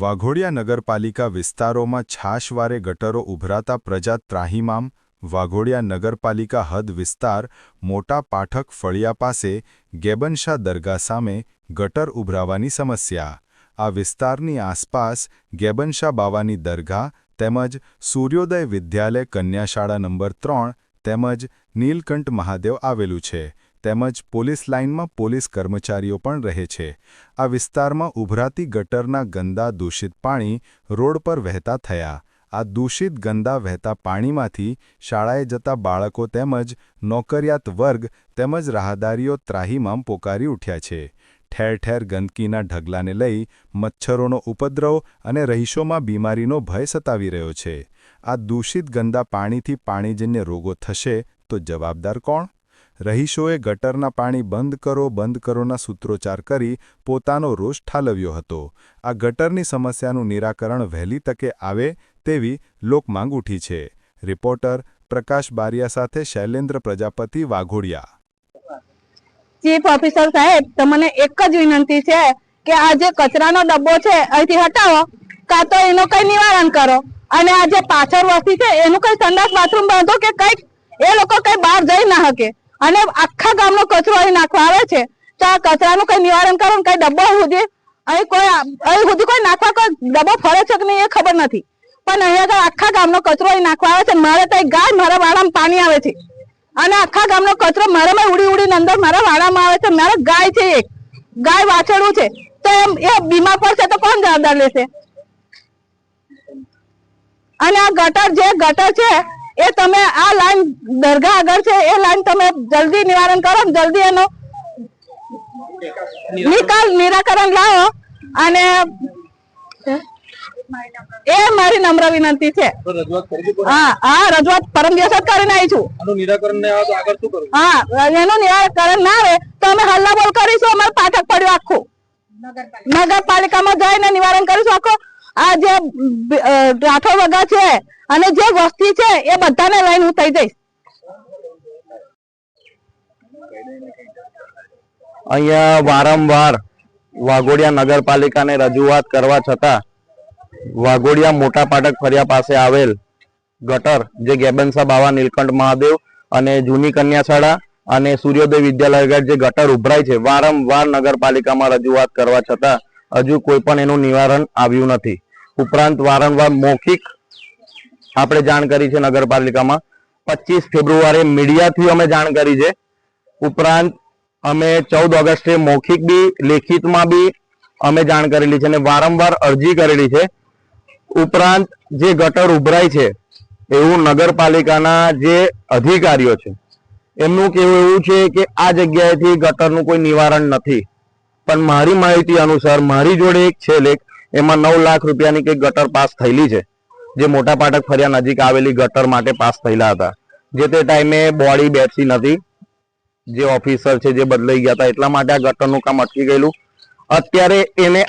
વાઘોડિયા નગરપાલિકા વિસ્તારોમાં છાશવારે ગટરો ઉભરાતા પ્રજા ત્રાહિમામ, વાઘોડિયા નગરપાલિકા હદ વિસ્તાર, મોટા પાઠક ફળિયા પાસે ગેબનશા દરગાહ સામે ગટર ઉભરાવાની સમસ્યા. આ વિસ્તારની આસપાસ ગેબનશા બાવાની દરગાહ તેમજ સૂર્યોદય વિદ્યાલય કન્યાશાળા નંબર ત્રણ તેમજ નીલકંઠ મહાદેવ આવેલું છે. તેમજ પોલીસ લાઇનમાં પોલીસ કર્મચારીઓ પણ રહે છે. આ વિસ્તારમાં ઉભરાતી ગટરના ગંદા દૂષિત પાણી રોડ પર વહેતા થયા. આ દૂષિત ગંદા વહેતા પાણીમાંથી શાળાએ જતા બાળકો તેમજ નોકરિયાત વર્ગ તેમજ રાહદારીઓ ત્રાહીમામ પોકારી ઉઠ્યા છે. ઠેર ઠેર ગંદકીના ઢગલાને લઈ મચ્છરોનો ઉપદ્રવ અને રહીશોમાં બીમારીનો ભય સતાવી રહ્યો છે. આ દૂષિત ગંદા પાણીથી પાણીજન્ય રોગો થશે તો જવાબદાર કોણ? રહીશોએ ગટરના પાણી બંધ કરો, બંધ કરોના સૂત્રોચ્ચાર કરી પોતાનો રોષ ઠાલવ્યો હતો. આ ગટરની સમસ્યાનું નિરાકરણ વહેલી તકે આવે તેવી લોકમાંગ ઉઠી છે. રિપોર્ટર પ્રકાશ બારિયા સાથે શૈલેન્દ્ર પ્રજાપતિ વાઘોડિયા. ચીફ ઓફિસર સાહેબ, તમને એક જ વિનંતી છે કે આ જે કચરાનો ડબ્બો છે, અહીંથી હટાવો, કાં તો એનું કઈ નિવારણ કરો. અને આ જે પાછળ વસ્તી છે, એનું કઈ સંડાસ બાથરૂમ બાંધો કે કંઈક? એ લોકો કઈ બહાર જઈ ના શકે. અને આખા ગામનો કચરો અહીં નાખવા આવે છે. તો આ કચરાનું કઈ નિવારણ કરો કઈ ડબ્બો સુધી અહીં કોઈ અહીં સુધી કોઈ નાખવા કોઈ ડબ્બો ફરે છે કે નહીં એ ખબર નથી. પણ અહીંયા આગળ આખા ગામનો કચરો અહીં નાખવા આવે છે. મારે તો ગાય મારા વાડામાં પાણી આવે છે. અને આખા ગામનો કચરો મારામાં ઉડી ઉડીને અંદર મારા વાડામાં આવે છે. મારા ગાય છે એક. ગાય વાછરડું છે. તો એમ, એ બીમાર પડશે તો કોણ જવાબદાર લેશે? અને આ ગટર જે ગટર છે, એ તમે આ લાઈન દરગાહ આગળ છે એ લાઈન તમે જલ્દી નિવારણ કરો જલ્દી એનો નિકાલ નિરાકરણ લાવો અને એ મારી નમ્ર વિનંતી છે. હા હા રજૂઆત પરમ દિવસ જ કરીને આવી છું. હા એનું નિરાકરણ ના આવે તો અમે હલ્લાબોલ કરીશું અમારે પાઠક પડ્યું આખું. નગરપાલિકામાં જઈને નિવારણ કરીશું આખું. આ જે રાઠોડ વગા છે અને જે વસ્તી છે એ બધાને લઈને હું થઈ જઈશ. અહીંયા વારંવાર વાઘોડિયા નગરપાલિકાને રજૂઆત કરવા છતાં વાઘોડિયા મોટા પાટક ફરિયા પાસે આવેલ ગટર, જે ગેબનસા બાવા, નીલકંઠ મહાદેવ અને જૂની કન્યાશાળા અને સૂર્યોદય વિદ્યાલય જે ગટર ઉભરાય છે, વારંવાર નગરપાલિકામાં રજૂઆત કરવા છતાં હજુ કોઈ પણ એનું નિવારણ આવ્યું નથી. ઉપરાંત વારંવાર મૌખિક આપણે જાણ કરી છે નગરપાલિકામાં. પચીસ ફેબ્રુઆરી મીડિયાથી અમે જાણ કરી છે ઉપરાંત અમે ચૌદ ઓગસ્ટે મૌખિક બી, લેખિતમાં બી અમે જાણ કરેલી છે અને વારંવાર અરજી કરેલી છે. ઉપરાંત જે ગટર ઉભરાય છે, એવું નગરપાલિકાના જે અધિકારીઓ છે, એમનું કહેવું એવું છે કે આ જગ્યાએથી ગટરનું કોઈ નિવારણ નથી. પણ મારી માહિતી અનુસાર મારી જોડે એક છે લેખ, એમાં નવ લાખ રૂપિયાની કંઈક ગટર પાસ થયેલી છે. જે મોટા પાટક ફરિયા નજીક આવેલી ગટર માટે પાસ થયેલા હતા. જે તે ટાઈમે બોડી બેસી નથી. જે ઓફિસર છે, જે બદલાઈ ગયા હતા, એટલા માટે આ ગટરનું કામ અટકી ગયેલું. અત્યારે એને